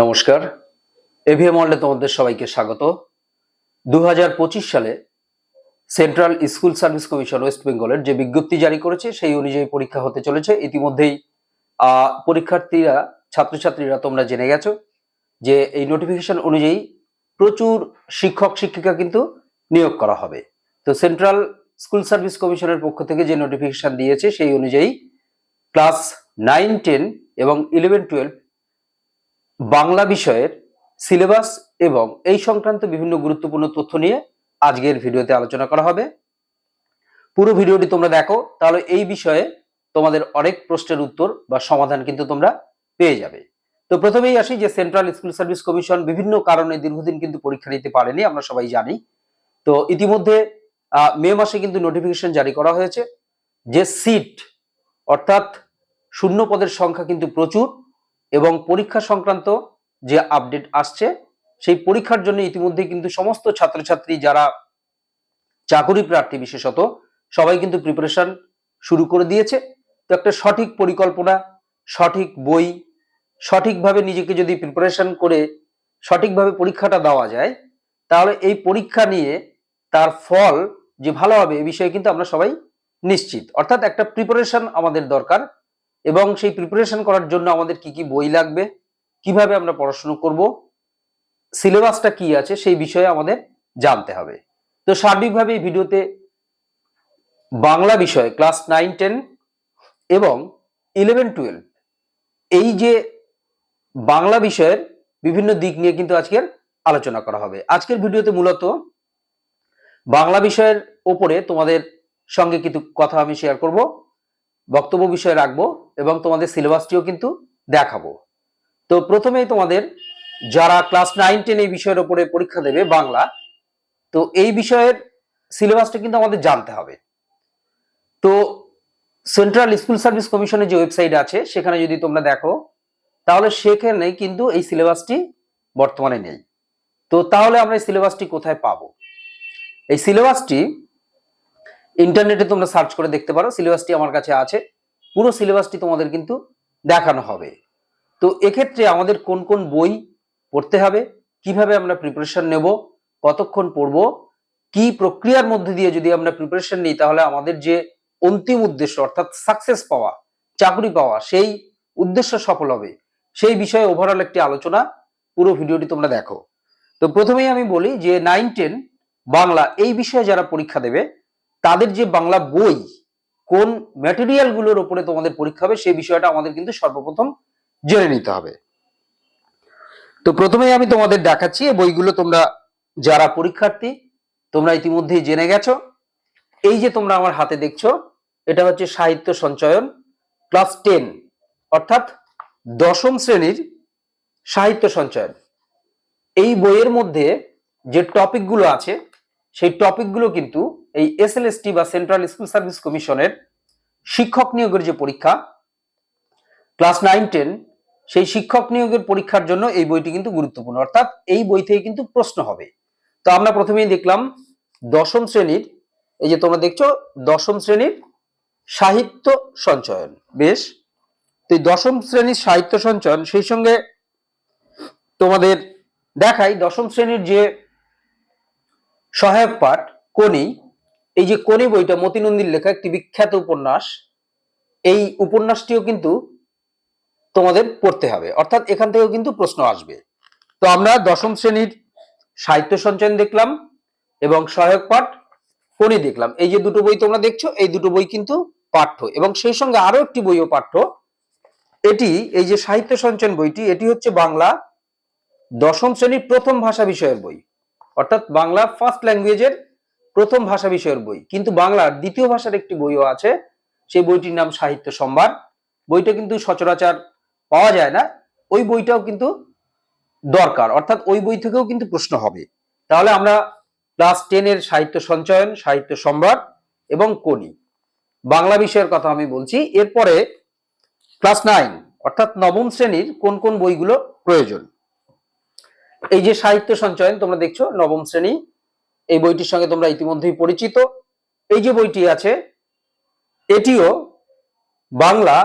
নমস্কার। এভিএম ওয়ার্ল্ডে তোমাদের সবাইকে স্বাগত। দু হাজার পঁচিশ সালে central school service commission west বেঙ্গলের যে বিজ্ঞপ্তি জারি করেছে, সেই অনুযায়ী পরীক্ষা হতে চলেছে। ইতিমধ্যেই পরীক্ষার্থীরা, ছাত্রছাত্রীরা তোমরা জেনে গেছো যে এই নোটিফিকেশন অনুযায়ী প্রচুর শিক্ষক, শিক্ষিকা কিন্তু নিয়োগ করা হবে। তো সেন্ট্রাল স্কুল সার্ভিস কমিশনের পক্ষ থেকে যে নোটিফিকেশন দিয়েছে, সেই অনুযায়ী ক্লাস নাইন, টেন এবং ইলেভেন, টুয়েলভ বাংলা বিষয়ের সিলেবাস এবং এই সংক্রান্ত বিভিন্ন গুরুত্বপূর্ণ তথ্য নিয়ে আজকের ভিডিওতে আলোচনা করা হবে। পুরো ভিডিওটি তোমরা দেখো, তাহলে এই বিষয়ে তোমাদের অনেক প্রশ্নের উত্তর বা সমাধান কিন্তু তোমরা পেয়ে যাবে। তো প্রথমেই আসি যে সেন্ট্রাল স্কুল সার্ভিস কমিশন বিভিন্ন কারণে দীর্ঘদিন কিন্তু পরীক্ষা নিতে পারেনি, আমরা সবাই জানি। তো ইতিমধ্যে মে মাসে কিন্তু নোটিফিকেশন জারি করা হয়েছে যে সিট অর্থাৎ শূন্য পদের সংখ্যা কিন্তু প্রচুর। এবং পরীক্ষা সংক্রান্ত যে আপডেট আসছে, সেই পরীক্ষার জন্য ইতিমধ্যে কিন্তু সমস্ত ছাত্রছাত্রী যারা চাকরি প্রার্থী বিশেষত, সবাই কিন্তু প্রিপারেশন শুরু করে দিয়েছে। তো একটা সঠিক পরিকল্পনা, সঠিক বই, সঠিকভাবে নিজেকে যদি প্রিপারেশন করে সঠিকভাবে পরীক্ষাটা দেওয়া যায়, তাহলে এই পরীক্ষা নিয়ে তার ফল যে ভালো হবে, এ বিষয়ে কিন্তু আমরা সবাই নিশ্চিত। অর্থাৎ একটা প্রিপারেশন আমাদের দরকার। এবং সেই প্রিপারেশন করার জন্য আমাদের কি কি বই লাগবে? কীভাবে আমরা পড়াশুনো করব? সিলেবাসটা কি আছে? সেই বিষয়ে আমাদের জানতে হবে। তো সার্বিকভাবে এই ভিডিওতে বাংলা বিষয় ক্লাস নাইন টেন এবং ইলেভেন টুয়েলভ এই যে বাংলা বিষয়ের বিভিন্ন দিক নিয়ে কিন্তু আজকের আলোচনা করা হবে। আজকের ভিডিওতে মূলত বাংলা বিষয়ের ওপরে তোমাদের সঙ্গে কিছু কথা আমি শেয়ার করব, বক্তব্য বিষয়ে রাখব। এবং তোমাদের সিলেবাসটিও কিন্তু দেখাবো। তো প্রথমেই তোমাদের যারা ক্লাস নাইন, টেন এই বিষয়ের ওপরে পরীক্ষা দেবে বাংলা, তো এই বিষয়ের সিলেবাসটা কিন্তু আমাদের জানতে হবে। তো সেন্ট্রাল স্কুল সার্ভিস কমিশনের যে ওয়েবসাইট আছে, সেখানে যদি তোমরা দেখো, তাহলে সেখানে কিন্তু এই সিলেবাসটি বর্তমানে নেই। তো তাহলে আমরা এই সিলেবাসটি কোথায় পাবো? এই সিলেবাসটি ইন্টারনেটে তোমরা সার্চ করে দেখতে পারো। সিলেবাসটি আমার কাছে আছে। পুরো সিলেবাসটি তোমাদের কিন্তু দেখানো হবে। তো এক্ষেত্রে আমাদের কোন কোন বই পড়তে হবে, কীভাবে আমরা প্রিপারেশন নেব, কতক্ষণ পড়ব, কি প্রক্রিয়ার মধ্যে দিয়ে যদি আমরা প্রিপারেশন নিই, তাহলে আমাদের যে অন্তিম উদ্দেশ্য, অর্থাৎ সাকসেস পাওয়া, চাকরি পাওয়া, সেই উদ্দেশ্য সফল হবে। সেই বিষয়ে ওভারঅল একটি আলোচনা পুরো ভিডিওটি তোমরা দেখো। তো প্রথমেই আমি বলি যে নাইন টেন বাংলা এই বিষয়ে যারা পরীক্ষা দেবে, তাদের যে বাংলা বই কোন ম্যাটেরিয়ালগুলোর উপরে তোমাদের পরীক্ষা হবে, সেই বিষয়টা আমাদের কিন্তু সর্বপ্রথম জেনে নিতে হবে। তো প্রথমেই আমি তোমাদের দেখাচ্ছি এই বইগুলো তোমরা, যারা পরীক্ষার্থী, তোমরা ইতিমধ্যেই জেনে গেছো। এই যে তোমরা আমার হাতে দেখছ, এটা হচ্ছে সাহিত্য সঞ্চয়ন, ক্লাস টেন, অর্থাৎ দশম শ্রেণির সাহিত্য সঞ্চয়ন। এই বইয়ের মধ্যে যে টপিকগুলো আছে, সেই টপিকগুলো কিন্তু এই এস এসএলএসটি বা সেন্ট্রাল স্কুল সার্ভিস কমিশনের শিক্ষক নিয়োগের যে পরীক্ষা ক্লাস নাইন টেন সেই শিক্ষক নিয়োগের পরীক্ষার জন্য এই বইটি কিন্তু গুরুত্বপূর্ণ। অর্থাৎ এই বই থেকে কিন্তু প্রশ্ন হবে। তো আমরা প্রথমেই দেখলাম দশম শ্রেণির, এই যে তোমরা দেখছ, দশম শ্রেণির সাহিত্য সঞ্চয়ন। বেশ? তো এই দশম শ্রেণির সাহিত্য সঞ্চয়ন, সেই সঙ্গে তোমাদের দেখাই দশম শ্রেণির যে সহায়ক পাঠ কোনি এই যে কোনি বইটা মতিনন্দীর লেখা একটি বিখ্যাত উপন্যাস, এই উপন্যাসটিও কিন্তু তোমাদের পড়তে হবে। অর্থাৎ এখান থেকেও কিন্তু প্রশ্ন আসবে। তো আমরা দশম শ্রেণির সাহিত্য সঞ্চয়ন দেখলাম এবং সহায়ক পাঠ কোনি দেখলাম। এই যে দুটো বই তোমরা দেখছ, এই দুটো বই কিন্তু পাঠ্য এবং সেই সঙ্গে আরও একটি বইও পাঠ্য। এটি, এই যে সাহিত্য সঞ্চয়ন বইটি, এটি হচ্ছে বাংলা দশম শ্রেণির প্রথম ভাষা বিষয়ের বই। অর্থাৎ বাংলা ফার্স্ট ল্যাঙ্গুয়েজের প্রথম ভাষা বিষয়ের বই। কিন্তু বাংলার দ্বিতীয় ভাষার একটি বইও আছে, সেই বইটির নাম সাহিত্য সম্ভার। বইটা কিন্তু সচরাচর পাওয়া যায় না। ওই বইটাও কিন্তু দরকার। অর্থাৎ ওই বই থেকেও কিন্তু প্রশ্ন হবে। তাহলে আমরা ক্লাস টেনের সাহিত্য সঞ্চয়ন, সাহিত্য সম্ভার এবং কোনি বাংলা বিষয়ের কথা আমি বলছি। এরপরে ক্লাস নাইন, অর্থাৎ নবম শ্রেণির কোন কোন বইগুলো প্রয়োজন? এই যে সাহিত্য সঞ্চয়ন তোমরা দেখছ, নবম শ্রেণি এই বইটির সঙ্গে তোমরা ইতিমধ্যেই পরিচিত। এই যে বইটি আছে, এটিও বাংলা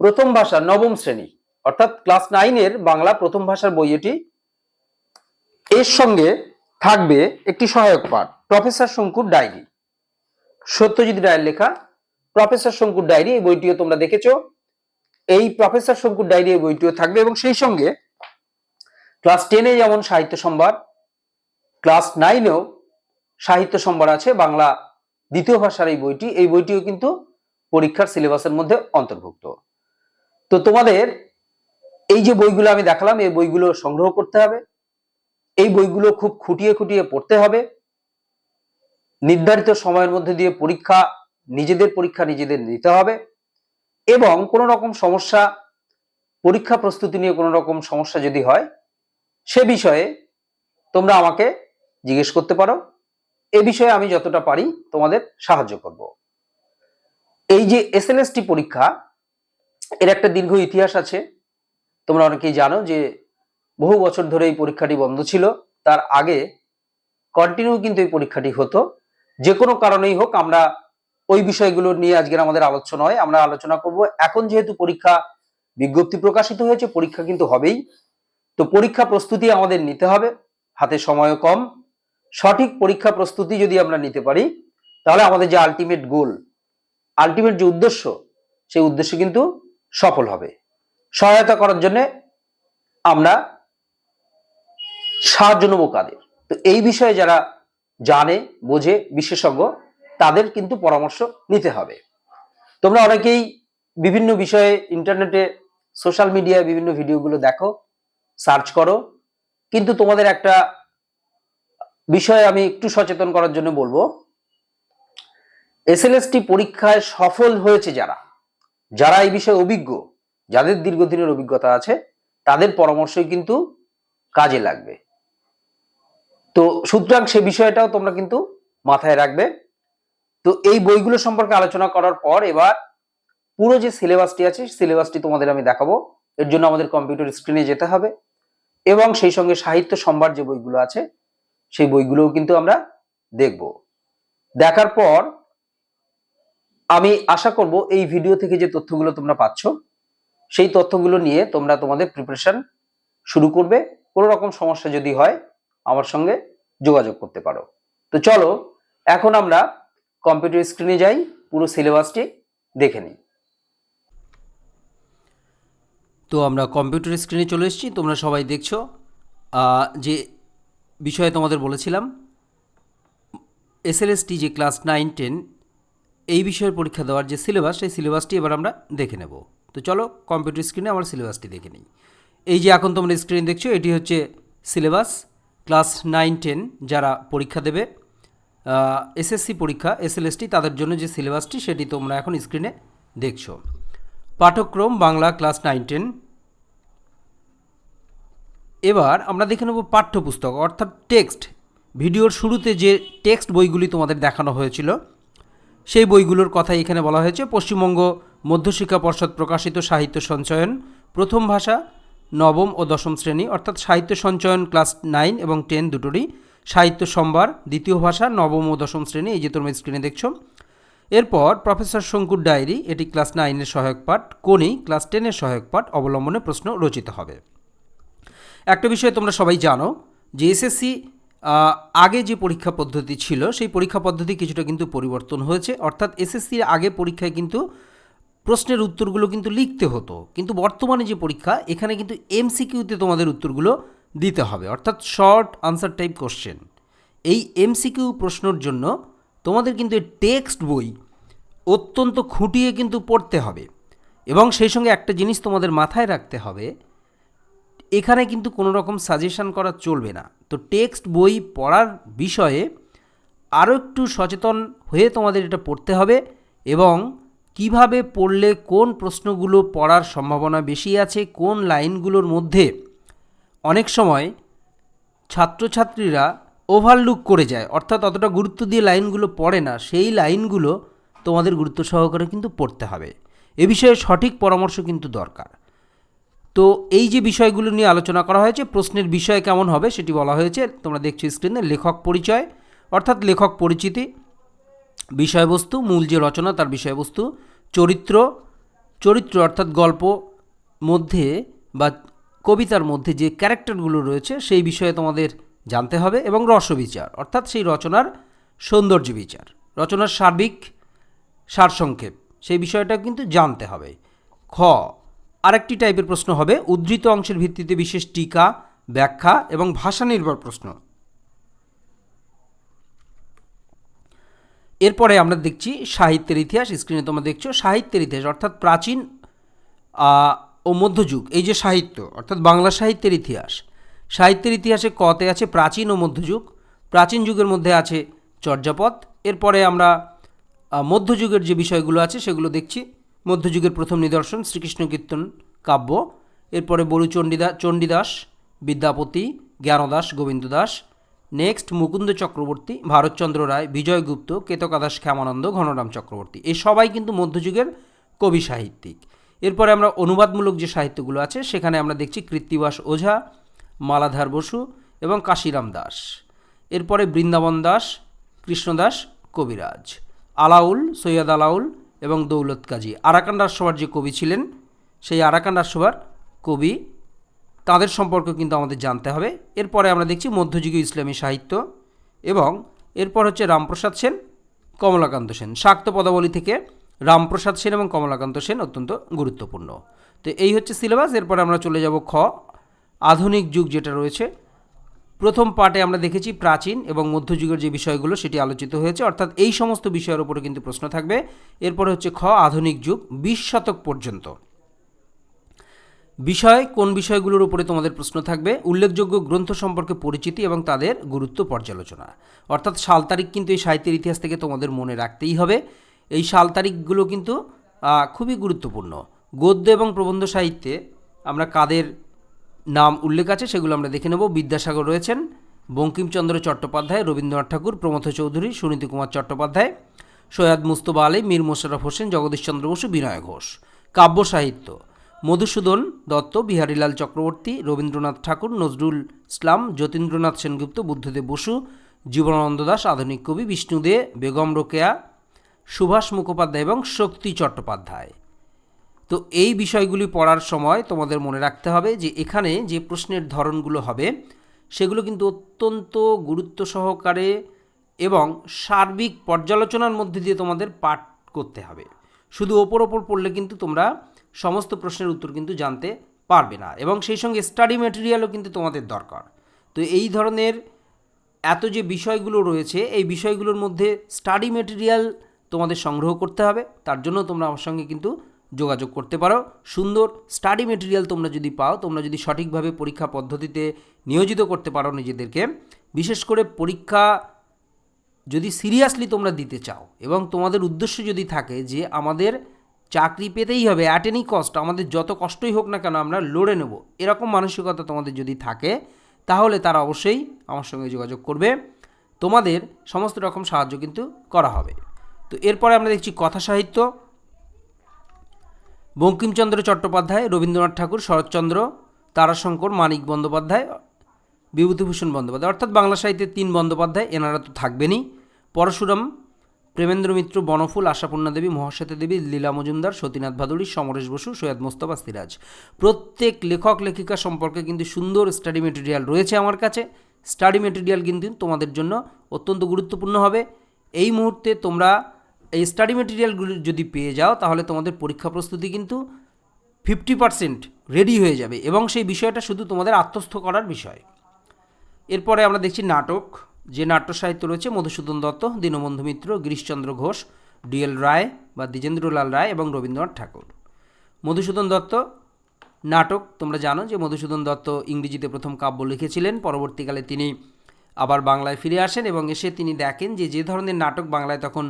প্রথম ভাষা নবম শ্রেণি, অর্থাৎ ক্লাস নাইনের বাংলা প্রথম ভাষার বই এটি। এর সঙ্গে থাকবে একটি সহায়ক পাঠ, প্রফেসর শঙ্কুর ডায়েরি। সত্যজিৎ রায়ের লেখা, প্রফেসর শঙ্কুর ডায়েরি, এই বইটিও তোমরা দেখেছ। এই প্রফেসর শঙ্কুর ডায়েরি, এই বইটিও থাকবে এবং সেই সঙ্গে ক্লাস টেনে যেমন সাহিত্য সম্ভার, ক্লাস নাইনেও সাহিত্য সম্ভার আছে, বাংলা দ্বিতীয় ভাষার এই বইটি। এই বইটিও কিন্তু পরীক্ষার সিলেবাসের মধ্যে অন্তর্ভুক্ত। তো তোমাদের এই যে বইগুলো আমি দেখালাম, এই বইগুলো সংগ্রহ করতে হবে। এই বইগুলো খুব খুঁটিয়ে খুঁটিয়ে পড়তে হবে। নির্ধারিত সময়ের মধ্যে দিয়ে পরীক্ষা, নিজেদের পরীক্ষা নিজেদের নিতে হবে। এবং কোনো রকম সমস্যা, পরীক্ষা প্রস্তুতি নিয়ে কোনো রকম সমস্যা যদি হয়, সে বিষয়ে তোমরা আমাকে জিজ্ঞেস করতে পারো। এ বিষয়ে আমি যতটা পারি তোমাদের সাহায্য করব। এই যে এসএলএসটি পরীক্ষা, এর একটা দীর্ঘ ইতিহাস আছে। তোমরা অনেকেই জানো যে বহু বছর ধরে এই পরীক্ষাটি বন্ধ ছিল। তার আগে কন্টিনিউ কিন্তু এই পরীক্ষাটি হতো। যে কোনো কারণেই হোক, আমরা ওই বিষয়গুলো নিয়ে আজকের আমাদের আলোচনা হয় আমরা আলোচনা করব, এখন যেহেতু পরীক্ষা বিজ্ঞপ্তি প্রকাশিত হয়েছে, পরীক্ষা কিন্তু হবেই। তো পরীক্ষা প্রস্তুতি আমাদের নিতে হবে। হাতে সময়ও কম। সঠিক পরীক্ষা প্রস্তুতি যদি আমরা নিতে পারি, তাহলে আমাদের যে আলটিমেট গোল আলটিমেট যে উদ্দেশ্য, সেই উদ্দেশ্য কিন্তু সফল হবে। সহায়তা করার জন্য আমরা সাহায্য নেব কাদের? তো এই বিষয়ে যারা জানে, বোঝে, বিশেষজ্ঞ, তাদের কিন্তু পরামর্শ নিতে হবে। তোমরা অনেকেই বিভিন্ন বিষয়ে ইন্টারনেটে সোশ্যাল মিডিয়ায় বিভিন্ন ভিডিওগুলো দেখো সার্চ করো, কিন্তু তোমাদের একটা বিষয়ে আমি একটু সচেতন করার জন্য বলব। এসএলএসটি পরীক্ষায় সফল হয়েছে যারা যারা এই বিষয়ে অভিজ্ঞ, যাদের দীর্ঘদিনের অভিজ্ঞতা আছে, তাদের পরামর্শই কিন্তু কাজে লাগবে। তো সুতরাং সে বিষয়টাও তোমরা কিন্তু মাথায় রাখবে। তো এই বইগুলো সম্পর্কে আলোচনা করার পর এবার পুরো যে সিলেবাসটি আছে সিলেবাসটি তোমাদের আমি দেখাবো। এর জন্য আমাদের কম্পিউটার স্ক্রিনে যেতে হবে এবং সেই সঙ্গে সাহিত্য সম্ভার যে বইগুলো আছে সেই বইগুলোও কিন্তু আমরা দেখব। দেখার পর আমি আশা করব এই ভিডিও থেকে যে তথ্যগুলো তোমরা পাচ্ছ, সেই তথ্যগুলো নিয়ে তোমরা তোমাদের প্রিপারেশন শুরু করবে। কোনো রকম সমস্যা যদি হয়, আমার সঙ্গে যোগাযোগ করতে পারো। তো চলো, এখন আমরা কম্পিউটার স্ক্রিনে যাই, পুরো সিলেবাসটি দেখে নিই। তো আমরা কম্পিউটার স্ক্রিনে চলে এসেছি, তোমরা সবাই দেখছ যে বিষয়ে তোমাদের বলেছিলাম এসএলএসটি যে ক্লাস নাইন টেন এই বিষয়ের পরীক্ষা দেওয়ার যে সিলেবাস সেই সিলেবাসটি এবার আমরা দেখে নেব। তো চলো কম্পিউটার স্ক্রিনে আমার সিলেবাসটি দেখে নিই। এই যে এখন তোমরা স্ক্রিন দেখছ, এটি হচ্ছে সিলেবাস ক্লাস নাইন টেন যারা পরীক্ষা দেবে এসএসসি পরীক্ষা এসএলএসটি তাদের জন্য যে সিলেবাসটি সেটি তোমরা এখন স্ক্রিনে দেখছ। পাঠ্যক্রম বাংলা ক্লাস নাইন টেন এবার আমরা দেখে নেব পাঠ্যপুস্তক, অর্থাৎ টেক্সট। ভিডিওর শুরুতে যে টেক্সট বইগুলি তোমাদের দেখানো হয়েছিল, সেই বইগুলোর কথা এখানে বলা হয়েছে। পশ্চিমবঙ্গ মধ্যশিক্ষা পর্ষদ প্রকাশিত সাহিত্য সঞ্চয়ন, প্রথম ভাষা, নবম ও দশম শ্রেণি, অর্থাৎ সাহিত্য সঞ্চয়ন ক্লাস নাইন এবং টেন দুটোরই। সাহিত্য সম্ভার, দ্বিতীয় ভাষা, নবম ও দশম শ্রেণি, এই যে তোমরা স্ক্রিনে দেখছ। এরপর প্রফেসর শঙ্কুর ডায়েরি, এটি ক্লাস নাইনের সহায়ক পাঠ কোনি ক্লাস টেনের সহায়ক পাঠ, অবলম্বনে প্রশ্ন রচিত হবে। একটা বিষয় তোমরা সবাই জানো, যে এসএসসি আগে যে পরীক্ষা পদ্ধতি ছিল, সেই পরীক্ষা পদ্ধতি কিছুটা কিন্তু পরিবর্তন হয়েছে। অর্থাৎ এসএসসির আগে পরীক্ষায় কিন্তু প্রশ্নের উত্তরগুলো কিন্তু লিখতে হতো। কিন্তু বর্তমানে যে পরীক্ষা, এখানে কিন্তু এমসিকিউতে তোমাদের উত্তরগুলো দিতে হবে। অর্থাৎ শর্ট আনসার টাইপ কোশ্চেন এই এমসিকিউ প্রশ্নর জন্য তোমাদের কিন্তু এই টেক্সট বই অত্যন্ত খুঁটিয়ে কিন্তু পড়তে হবে। এবং সেই সঙ্গে একটা জিনিস তোমাদের মাথায় রাখতে হবে এখানে কিন্তু কোনো রকম সাজেশন করা চলবে না। তো টেক্সট বই পড়ার বিষয়ে আরও একটু সচেতন হয়ে তোমাদের এটা পড়তে হবে এবং কীভাবে পড়লে কোন প্রশ্নগুলো পড়ার সম্ভাবনা বেশি আছে, কোন লাইনগুলোর মধ্যে অনেক সময় ছাত্রছাত্রীরা ওভারলুক করে যায়। অর্থাৎ অতটা গুরুত্ব দিয়ে লাইনগুলো পড়ে না, সেই লাইনগুলো তোমাদের গুরুত্ব সহকারে কিন্তু পড়তে হবে। এ বিষয়ে সঠিক পরামর্শ কিন্তু দরকার। তো এই যে বিষয়গুলো নিয়ে আলোচনা করা হয়েছে, প্রশ্নের বিষয় কেমন হবে সেটি বলা হয়েছে। তোমরা দেখছ স্ক্রিনে লেখক পরিচয়, অর্থাৎ লেখক পরিচিতি, বিষয়বস্তু, মূল যে রচনা তার বিষয়বস্তু, চরিত্র চরিত্র অর্থাৎ গল্প মধ্যে বা কবিতার মধ্যে যে ক্যারেক্টারগুলো রয়েছে সেই বিষয়ে তোমাদের জানতে হবে এবং রসবিচার, অর্থাৎ সেই রচনার সৌন্দর্য বিচার, রচনার সার্বিক সারসংক্ষেপ, সেই বিষয়টা কিন্তু জানতে হবে। খ আরেকটি টাইপের প্রশ্ন হবে, উদ্ধৃত অংশের ভিত্তিতে বিশেষ টিকা, ব্যাখ্যা এবং ভাষা নির্ভর প্রশ্ন। এরপরে আমরা দেখছি সাহিত্যের ইতিহাস স্ক্রিনে তোমরা দেখছ, সাহিত্যের ইতিহাস, অর্থাৎ প্রাচীন ও মধ্যযুগ। এই যে সাহিত্য, অর্থাৎ বাংলা সাহিত্যের ইতিহাস। সাহিত্যের ইতিহাসে কতে আছে প্রাচীন ও মধ্যযুগ। প্রাচীন যুগের মধ্যে আছে চর্যাপদ। এরপরে আমরা মধ্যযুগের যে বিষয়গুলো আছে সেগুলো দেখছি। মধ্যযুগের প্রথম নিদর্শন শ্রীকৃষ্ণ কীর্তন কাব্য। এরপরে বরু চণ্ডীদা, চণ্ডীদাস, বিদ্যাপতি, জ্ঞানদাস গোবিন্দ দাস নেক্সট মুকুন্দ চক্রবর্তী, ভারতচন্দ্র রায়, বিজয়গুপ্ত, কেতকাদাস ক্ষেমানন্দ, ঘনরাম চক্রবর্তী। এই সবাই কিন্তু মধ্যযুগের কবি সাহিত্যিক। এরপরে আমরা অনুবাদমূলক যে সাহিত্যগুলো আছে, সেখানে আমরা দেখছি কৃত্তিবাস ওঝা, মালাধার বসু এবং কাশিরাম দাস। এরপরে বৃন্দাবন দাস, কৃষ্ণদাস, কবিরাজ। আলাউল, সৈয়দ আলাউল এবং দৌলত কাজী। আরাকান রাজসভার যে কবি ছিলেন, সেই আরাকান রাজসভার কবি, তাদের সম্পর্কে কিন্তু আমাদের জানতে হবে। এরপরে আমরা দেখছি মধ্যযুগীয় ইসলামী সাহিত্য এবং এরপর হচ্ছে রামপ্রসাদ সেন, কমলাকান্ত সেন। শাক্ত পদাবলী থেকে রামপ্রসাদ সেন এবং কমলাকান্ত সেন অত্যন্ত গুরুত্বপূর্ণ। তো এই হচ্ছে সিলেবাস। এরপরে আমরা চলে যাব খ, আধুনিক যুগ যেটা রয়েছে প্রথম পার্টে আমরা দেখেছি প্রাচীন এবং মধ্যযুগের যে বিষয়গুলো সেটি আলোচিত হয়েছে, অর্থাৎ এই সমস্ত বিষয়ের উপরে কিন্তু প্রশ্ন থাকবে। এরপরে হচ্ছে খ, আধুনিক যুগ, বিশ শতক পর্যন্ত। বিষয়, কোন বিষয়গুলোর উপরে তোমাদের প্রশ্ন থাকবে? উল্লেখযোগ্য গ্রন্থ সম্পর্কে পরিচিতি এবং তাদের গুরুত্ব পর্যালোচনা। অর্থাৎ সাল তারিখ কিন্তু এই সাহিত্যের ইতিহাস থেকে তোমাদের মনে রাখতেই হবে। এই সাল তারিখগুলো কিন্তু খুবই গুরুত্বপূর্ণ। গদ্য এবং প্রবন্ধ সাহিত্যে আমরা কাদের নাম উল্লেখ আছে, সেগুলো আমরা দেখে নেব। বিদ্যাসাগর রয়েছেন বঙ্কিমচন্দ্র চট্টোপাধ্যায়, রবীন্দ্রনাথ ঠাকুর, প্রমথ চৌধুরী, সুনীতি কুমার চট্টোপাধ্যায়, সৈয়দ মুস্তফা আলী, মীর মোশারফ হোসেন জগদীশচন্দ্র বসু, বিনয় ঘোষ। কাব্য সাহিত্য, মধুসূদন দত্ত, বিহারীলাল চক্রবর্তী, রবীন্দ্রনাথ ঠাকুর, নজরুল ইসলাম, যতীন্দ্রনাথ সেনগুপ্ত, বুদ্ধদেব বসু, জীবনানন্দ দাস, আধুনিক কবি বিষ্ণু দে, বেগম রোকেয়া, সুভাষ মুখোপাধ্যায় এবং শক্তি চট্টোপাধ্যায়। তো এই বিষয়গুলি পড়ার সময় তোমাদের মনে রাখতে হবে যে এখানে যে প্রশ্নের ধরনগুলো হবে, সেগুলো কিন্তু অত্যন্ত গুরুত্ব সহকারে এবং সার্বিক পর্যালোচনার মধ্যে দিয়ে তোমাদের পাঠ করতে হবে। শুধু ওপর ওপর পড়লে কিন্তু তোমরা সমস্ত প্রশ্নের উত্তর কিন্তু জানতে পারবে না এবং সেই সঙ্গে স্টাডি ম্যাটেরিয়ালও কিন্তু তোমাদের দরকার। তো এই ধরনের এত যে বিষয়গুলো রয়েছে, এই বিষয়গুলোর মধ্যে স্টাডি মেটেরিয়াল তোমাদের সংগ্রহ করতে হবে। তার জন্য তোমরা আমার সঙ্গে কিন্তু যোগাযোগ করতে পারো। সুন্দর স্টাডি মেটেরিয়াল তোমরা যদি পাও, তোমরা যদি সঠিকভাবে পরীক্ষা পদ্ধতিতে নিয়োজিত করতে পারো নিজেদেরকে, বিশেষ করে পরীক্ষা যদি সিরিয়াসলি তোমরা দিতে চাও এবং তোমাদের উদ্দেশ্য যদি থাকে যে আমাদের চাকরি পেতেই হবে অ্যাট এনি কস্ট আমাদের যত কষ্টই হোক না কেন আমরা লড়ে নেব, এরকম মানসিকতা তোমাদের যদি থাকে, তাহলে তারা অবশ্যই আমার সঙ্গে যোগাযোগ করবে। তোমাদের সমস্ত রকম সাহায্য কিন্তু করা হবে। তো এরপরে আমরা দেখছি কথা সাহিত্য। বঙ্কিমচন্দ্র চট্টোপাধ্যায়, রবীন্দ্রনাথ ঠাকুর, শরৎচন্দ্র, তারাশঙ্কর, মানিক বন্দ্যোপাধ্যায়, বিভূতিভূষণ বন্দ্যোপাধ্যায়। অর্থাৎ বাংলা সাহিত্যের তিন বন্দ্যোপাধ্যায়, এনারা তো থাকবেনই। পরশুরাম, প্রেমেন্দ্র মিত্র, বনফুল, আশাপূর্ণা দেবী, মহাশ্বেতা দেবী, লীলা মজুমদার, সতীনাথ ভাদুড়ী সমরেশ বসু, সৈয়দ মোস্তফা সিরাজ। প্রত্যেক লেখক, লেখিকা সম্পর্কে কিন্তু সুন্দর স্টাডি মেটেরিয়াল রয়েছে আমার কাছে। স্টাডি মেটেরিয়াল কিন্তু তোমাদের জন্য অত্যন্ত গুরুত্বপূর্ণ হবে। এই মুহূর্তে তোমরা এই স্টাডি মেটেরিয়ালগুলি যদি পেয়ে যাও, তাহলে তোমাদের পরীক্ষা প্রস্তুতি কিন্তু ফিফটি পার্সেন্ট রেডি হয়ে যাবে এবং সেই বিষয়টা শুধু তোমাদের আত্মস্থ করার বিষয়। এরপরে আমরা দেখছি নাটক, যে নাট্য সাহিত্য রয়েছে মধুসূদন দত্ত, দীনবন্ধু মিত্র, গিরিশচন্দ্র ঘোষ ডিএল রায় বা দ্বিজেন্দ্রলাল রায় এবং রবীন্দ্রনাথ ঠাকুর। মধুসূদন দত্ত, নাটক, তোমরা জানো যে মধুসূদন দত্ত ইংরেজিতে প্রথম কাব্য লিখেছিলেন, পরবর্তীকালে তিনি আবার বাংলায় ফিরে আসেন এবং এসে তিনি দেখেন যে যে ধরনের নাটক বাংলায় তখন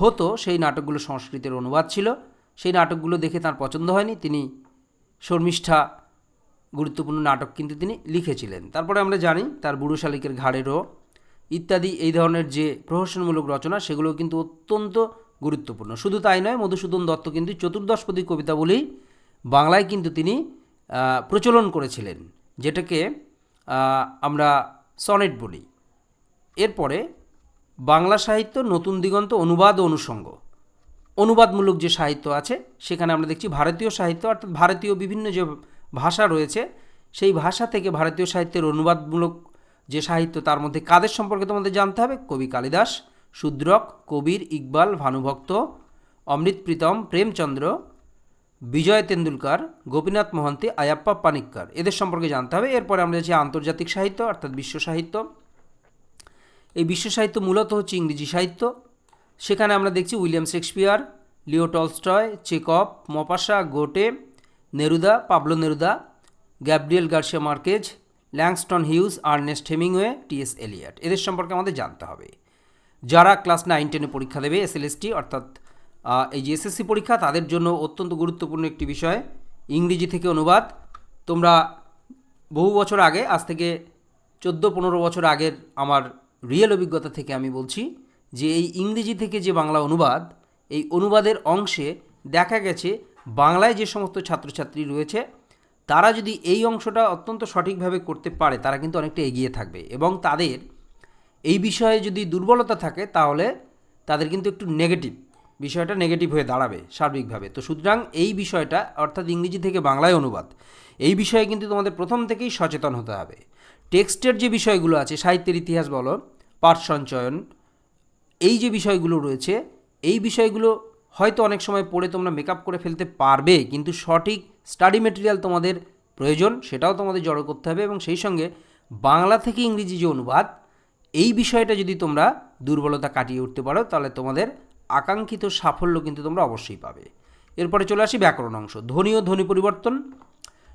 হতো, সেই নাটকগুলো সংস্কৃতের অনুবাদ ছিল। সেই নাটকগুলো দেখে তার পছন্দ হয়নি। তিনি শর্মিষ্ঠা গুরুত্বপূর্ণ নাটক কিন্তু তিনি লিখেছিলেন। তারপরে আমরা জানি তার বুড়ো শালিকের ঘাড়েরও ইত্যাদি এই ধরনের যে প্রহসনমূলক রচনা সেগুলো কিন্তু অত্যন্ত গুরুত্বপূর্ণ। শুধু তাই নয়, মধুসূদন দত্ত কিন্তু চতুর্দশপদী কবিতা বলেই বাংলায় কিন্তু তিনি প্রচলন করেছিলেন, যেটাকে আমরা সনেট বলি। এরপরে বাংলা সাহিত্য নতুন দিগন্ত অনুবাদ ও অনুষঙ্গ। অনুবাদমূলক যে সাহিত্য আছে, সেখানে আমরা দেখছি ভারতীয় সাহিত্য, অর্থাৎ ভারতীয় বিভিন্ন যে ভাষা রয়েছে, সেই ভাষা থেকে ভারতীয় সাহিত্যের অনুবাদমূলক যে সাহিত্য, তার মধ্যে কাদের সম্পর্কে তোমাদের জানতে হবে? কবি কালিদাস, শূদ্রক, কবির ইকবাল, ভানুভক্ত, অমৃত প্রীতম, প্রেমচন্দ্র, বিজয় তেন্ডুলকার, গোপীনাথ মহন্তি, আয়াপ্পা পানিক্কর। এদের সম্পর্কে জানতে হবে। এরপরে আমরা যাচ্ছি আন্তর্জাতিক সাহিত্য, অর্থাৎ বিশ্ব সাহিত্য। এই বিশ্ব সাহিত্য মূলত হচ্ছে ইংরেজি সাহিত্য। সেখানে আমরা দেখছি William Shakespeare, Leo Tolstoy Chekhov Maupassant Goethe, Neruda, Pablo Neruda, Gabriel Garcia Marquez, Langston Hughes, Ernest Hemingway T S Eliot. এদের সম্পর্কে আমাদের জানতে হবে। যারা ক্লাস নাইন, টেনে পরীক্ষা দেবে এসএলএসটি অর্থাৎ এই যে এসএসসি পরীক্ষা, তাদের জন্য অত্যন্ত গুরুত্বপূর্ণ একটি বিষয়, ইংরেজি থেকে অনুবাদ। তোমরা বহু বছর আগে, আজ থেকে চোদ্দ, পনেরো বছর আগের আমার রিয়েল অভিজ্ঞতা থেকে আমি বলছি যে এই ইংরেজি থেকে যে বাংলা অনুবাদ, এই অনুবাদের অংশে দেখা গেছে বাংলায় যে সমস্ত ছাত্রছাত্রী রয়েছে, তারা যদি এই অংশটা অত্যন্ত সঠিকভাবে করতে পারে, তারা কিন্তু অনেকটা এগিয়ে থাকবে এবং তাদের এই বিষয়ে যদি দুর্বলতা থাকে, তাহলে তাদের কিন্তু একটু নেগেটিভ বিষয়টা নেগেটিভ হয়ে দাঁড়াবে সার্বিকভাবে। তো সুতরাং এই বিষয়টা, অর্থাৎ ইংরেজি থেকে বাংলায় অনুবাদ, এই বিষয়ে কিন্তু তোমাদের প্রথম থেকেই সচেতন হতে হবে। টেক্সটের যে বিষয়গুলো আছে, সাহিত্যের ইতিহাস বলো, পাঠ সঞ্চয়ন, এই যে বিষয়গুলো রয়েছে, এই বিষয়গুলো হয়তো অনেক সময় পড়ে তোমরা মেকআপ করে ফেলতে পারবে, কিন্তু সঠিক স্টাডি মেটেরিয়াল তোমাদের প্রয়োজন, সেটাও তোমাদের জড়ো করতে হবে এবং সেই সঙ্গে বাংলা থেকে ইংরেজি যে অনুবাদ, এই বিষয়টা যদি তোমরা দুর্বলতা কাটিয়ে উঠতে পারো, তাহলে তোমাদের আকাঙ্ক্ষিত সাফল্য কিন্তু তোমরা অবশ্যই পাবে। এরপরে চলে আসি ব্যাকরণ অংশ। ধ্বনি ও ধ্বনি পরিবর্তন।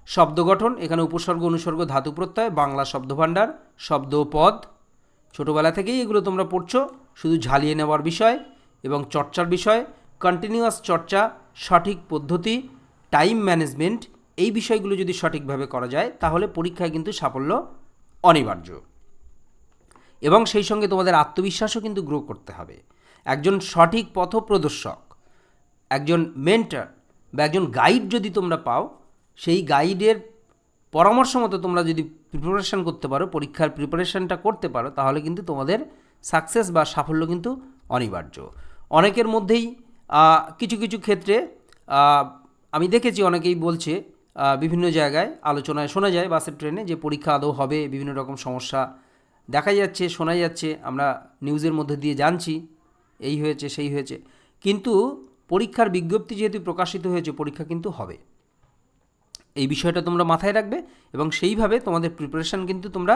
শব্দ গঠন, এখানে উপসর্গ, অনুসর্গ, ধাতু প্রত্যয়, বাংলা শব্দভাণ্ডার শব্দ পদ। ছোটোবেলা থেকেই এগুলো তোমরা পড়ছো, শুধু ঝালিয়ে নেওয়ার বিষয় এবং চর্চার বিষয় কন্টিনিউয়াস চর্চা, সঠিক পদ্ধতি টাইম ম্যানেজমেন্ট এই বিষয়গুলো যদি সঠিকভাবে করা যায়, তাহলে পরীক্ষায় কিন্তু সাফল্য অনিবার্য। এবং সেই সঙ্গে তোমাদের আত্মবিশ্বাসও কিন্তু গ্রো করতে হবে। একজন সঠিক পথপ্রদর্শক, একজন মেন্টার বা একজন গাইড যদি তোমরা পাও সেই গাইডের পরামর্শ মতো তোমরা যদি প্রিপারেশান করতে পারো, পরীক্ষার প্রিপারেশানটা করতে পারো, তাহলে কিন্তু তোমাদের সাকসেস বা সাফল্য কিন্তু অনিবার্য। অনেকের মধ্যেই কিছু কিছু ক্ষেত্রে আমি দেখেছি অনেকেই বলছে বিভিন্ন জায়গায় আলোচনায় শোনা যায় বাসের ট্রেনে যে পরীক্ষা আদৌ হবে, বিভিন্ন রকম সমস্যা দেখা যাচ্ছে, শোনা যাচ্ছে, আমরা নিউজের মধ্যে দিয়ে জানছি, এই হয়েছে, সেই হয়েছে। কিন্তু পরীক্ষার বিজ্ঞপ্তি যেহেতু প্রকাশিত হয়েছে, পরীক্ষা কিন্তু হবে। এই বিষয়টা তোমরা মাথায় রাখবে এবং সেইভাবে তোমাদের প্রিপারেশান কিন্তু তোমরা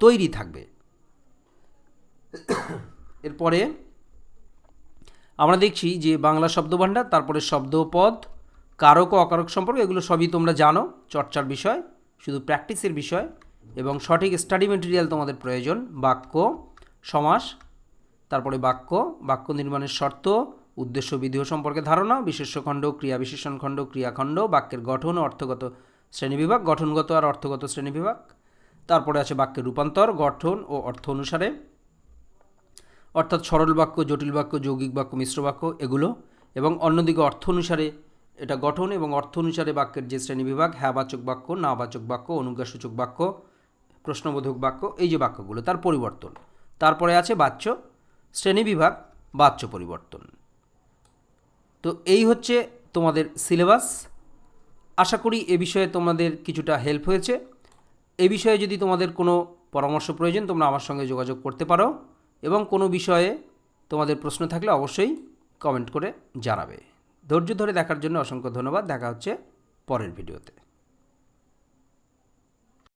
তৈরি থাকবে। এরপরে আমরা দেখছি যে বাংলা শব্দভাণ্ডার, তারপরে শব্দ ও পদ কারক ও অকারক সম্পর্ক, এগুলো সবই তোমরা জানো, চর্চার বিষয়, শুধু প্র্যাকটিসের বিষয় এবং সঠিক স্টাডি মেটেরিয়াল তোমাদের প্রয়োজন, বাক্য, সমাস, তারপরে বাক্য বাক্য নির্মাণের শর্ত উদ্দেশ্য বিধেয় সম্পর্কে ধারণা, বিশেষ্যখণ্ড, ক্রিয়া বিশেষণ খণ্ড ক্রিয়াখণ্ড, বাক্যের গঠন ও অর্থগত শ্রেণীবিভাগ, গঠনগত আর অর্থগত শ্রেণীবিভাগ। তারপরে আছে বাক্যের রূপান্তর, গঠন ও অর্থ অনুসারে। অর্থাৎ সরল বাক্য, জটিল বাক্য, যৌগিক বাক্য, মিশ্র বাক্য, এগুলো। এবং অন্যদিকে অর্থ অনুসারে এটা গঠন এবং অর্থ অনুসারে বাক্যের যে শ্রেণীবিভাগ, হ্যাঁবাচক বাক্য, নাবাচক বাক্য, অনুজ্ঞাসূচক বাক্য, প্রশ্নবোধক বাক্য, এই যে বাক্যগুলো, তার পরিবর্তন। তারপরে আছে বাচ্য, শ্রেণীবিভাগ, বাচ্য পরিবর্তন। তো এই হচ্ছে তোমাদের সিলেবাস। আশা করি এ বিষয়ে তোমাদের কিছুটা হেল্প হয়েছে। এ বিষয়ে যদি তোমাদের কোনো পরামর্শ প্রয়োজন, তোমরা আমার সঙ্গে যোগাযোগ করতে পারো এবং কোনো বিষয়ে তোমাদের প্রশ্ন থাকলে অবশ্যই কমেন্ট করে জানাবে। ধৈর্য ধরে দেখার জন্য অসংখ্য ধন্যবাদ। দেখা হচ্ছে পরের ভিডিওতে